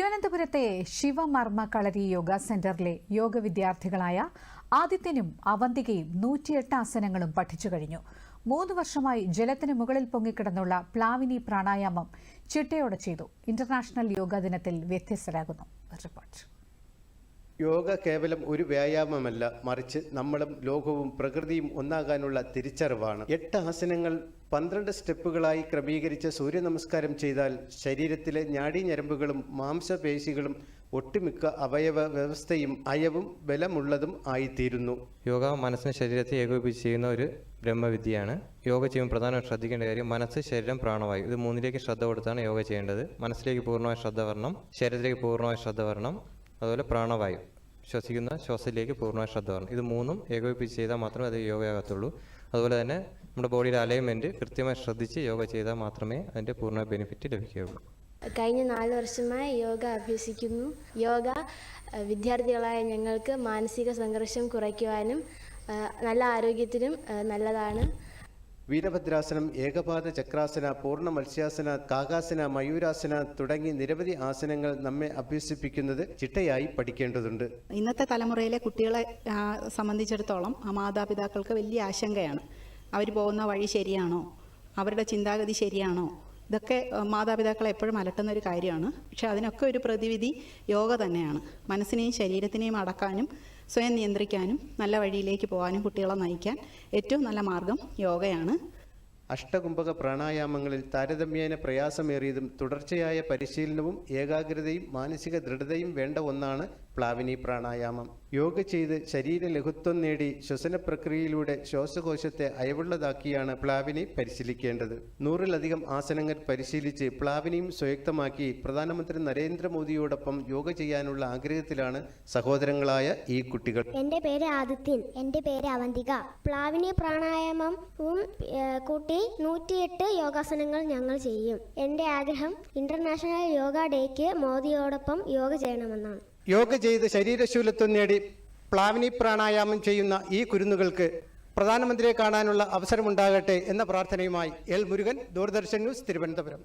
തിരുവനന്തപുരത്തെ ശിവമർമ്മ കളരി യോഗ സെന്ററിലെ യോഗ വിദ്യാർത്ഥികളായ ആദിത്യനും അവന്തികയും നൂറ്റിയെട്ട് ആസനങ്ങളും പഠിച്ചു കഴിഞ്ഞു. മൂന്ന് വർഷമായി ജലത്തിന് മുകളിൽ പൊങ്ങിക്കിടന്നുള്ള പ്ലാവിനി പ്രാണായാമം ചിട്ടയോടെ ചെയ്തു. ഇന്റർനാഷണൽ യോഗ ദിനത്തിൽ വ്യത്യസ്തരാകുന്നു. റിപ്പോർട്ട്. യോഗ കേവലം ഒരു വ്യായാമമല്ല മറിച്ച് നമ്മളും ലോകവും പ്രകൃതിയും ഒന്നാകാനുള്ള തിരിച്ചറിവാണ്. എട്ട് ആസനങ്ങൾ പന്ത്രണ്ട് സ്റ്റെപ്പുകളായി ക്രമീകരിച്ച സൂര്യ നമസ്കാരം ചെയ്താൽ ശരീരത്തിലെ ഞാടി ഞരമ്പുകളും മാംസപേശികളും ഒട്ടുമിക്ക അവയവ വ്യവസ്ഥയും അയവും ബലമുള്ളതും ആയിത്തീരുന്നു. യോഗ മനസ്സിന് ശരീരത്തെ ഏകോപിപ്പിച്ച് ചെയ്യുന്ന ഒരു ബ്രഹ്മവിദ്യയാണ്. യോഗ ചെയ്യുമ്പോൾ പ്രധാനമായും ശ്രദ്ധിക്കേണ്ട കാര്യം മനസ്സ് ശരീരം പ്രാണവായു. ഇത് മൂന്നിലേക്ക് ശ്രദ്ധ കൊടുത്താണ് യോഗ ചെയ്യേണ്ടത്. മനസ്സിലേക്ക് പൂർണമായ ശ്രദ്ധ വരണം ശരീരത്തിലേക്ക് പൂർണമായ ശ്രദ്ധ വരണം അതുപോലെ പ്രാണവായു. ശ്വസിക്കുന്ന ശ്വാസത്തിലേക്ക് പൂർണമായ ശ്രദ്ധ വരണം. ഇത് മൂന്നും ഏകോപിപ്പിച്ച് ചെയ്താൽ മാത്രമേ അത് യോഗയാകത്തുള്ളൂ. അതുപോലെ തന്നെ നമ്മുടെ ബോഡിയുടെ അലൈൻമെന്റ് കൃത്യമായി ശ്രദ്ധിച്ച് യോഗ ചെയ്താൽ മാത്രമേ അതിന്റെ പൂർണ ബെനിഫിറ്റ് ലഭിക്കുകയുള്ളൂ. കഴിഞ്ഞ നാല് വർഷമായി യോഗ അഭ്യസിക്കുന്നു. യോഗ വിദ്യാർത്ഥികളായ ഞങ്ങൾക്ക് മാനസിക സംഘർഷം കുറയ്ക്കുവാനും നല്ല ആരോഗ്യത്തിനും നല്ലതാണ്. വീരഭദ്രാസനം ഏകപാദ ചക്രാസന പൂർണ മത്സ്യാസന കാകാസന മയൂരാസന തുടങ്ങി നിരവധി ആസനങ്ങൾ നമ്മെ അഭ്യസിപ്പിക്കുന്നത് ചിട്ടയായി പഠിക്കേണ്ടതുണ്ട്. ഇന്നത്തെ തലമുറയിലെ കുട്ടികളെ സംബന്ധിച്ചിടത്തോളം മാതാപിതാക്കൾക്ക് വലിയ ആശങ്കയാണ്. അവർ പോകുന്ന വഴി ശരിയാണോ? അവരുടെ ചിന്താഗതി ശരിയാണോ? ഇതൊക്കെ മാതാപിതാക്കളെ എപ്പോഴും അലട്ടുന്ന ഒരു കാര്യമാണ്. പക്ഷെ അതിനൊക്കെ ഒരു പ്രതിവിധി യോഗ തന്നെയാണ്. മനസ്സിനെയും ശരീരത്തിനെയും അടക്കാനും സ്വയം നിയന്ത്രിക്കാനും നല്ല വഴിയിലേക്ക് പോകാനും കുട്ടികളെ നയിക്കാൻ ഏറ്റവും നല്ല മാർഗം യോഗയാണ്. അഷ്ടകുംഭക പ്രാണായാമങ്ങളിൽ താരതമ്യേന പ്രയാസമേറിയതും തുടർച്ചയായ പരിശീലനവും ഏകാഗ്രതയും മാനസിക ദൃഢതയും വേണ്ട ഒന്നാണ് പ്ലാവിനി പ്രാണായാമം. യോഗ ചെയ്ത് ശരീര ലഘുത്വം നേടി ശ്വസന പ്രക്രിയയിലൂടെ ശ്വാസകോശത്തെ അയവുള്ളതാക്കിയാണ് പ്ലാവിനി പരിശീലിക്കേണ്ടത്. നൂറിലധികം ആസനങ്ങൾ പരിശീലിച്ച് പ്ലാവിനിയും സ്വയക്തമാക്കി പ്രധാനമന്ത്രി നരേന്ദ്രമോദിയോടൊപ്പം യോഗ ചെയ്യാനുള്ള ആഗ്രഹത്തിലാണ് സഹോദരങ്ങളായ ഈ കുട്ടികൾ. എന്റെ പേര് ആദിത്യൻ എന്റെ പേര് അവന്തിക. പ്ലാവിനി പ്രാണായാമം കൂട്ടി നൂറ്റിയെട്ട് യോഗാസനങ്ങൾ ഞങ്ങൾ ചെയ്യും. എന്റെ ആഗ്രഹം ഇന്റർനാഷണൽ യോഗ ഡേക്ക് മോദിയോടൊപ്പം യോഗ ചെയ്യണമെന്നാണ്. യോഗ ചെയ്ത് ശരീരശൂലത്വം നേടി പ്ലാവിനി പ്രാണായാമം ചെയ്യുന്ന ഈ കുരുന്നുകൾക്ക് പ്രധാനമന്ത്രിയെ കാണാനുള്ള അവസരമുണ്ടാകട്ടെ എന്ന പ്രാർത്ഥനയുമായി എൽ മുരുകൻ ദൂരദർശൻ ന്യൂസ് തിരുവനന്തപുരം.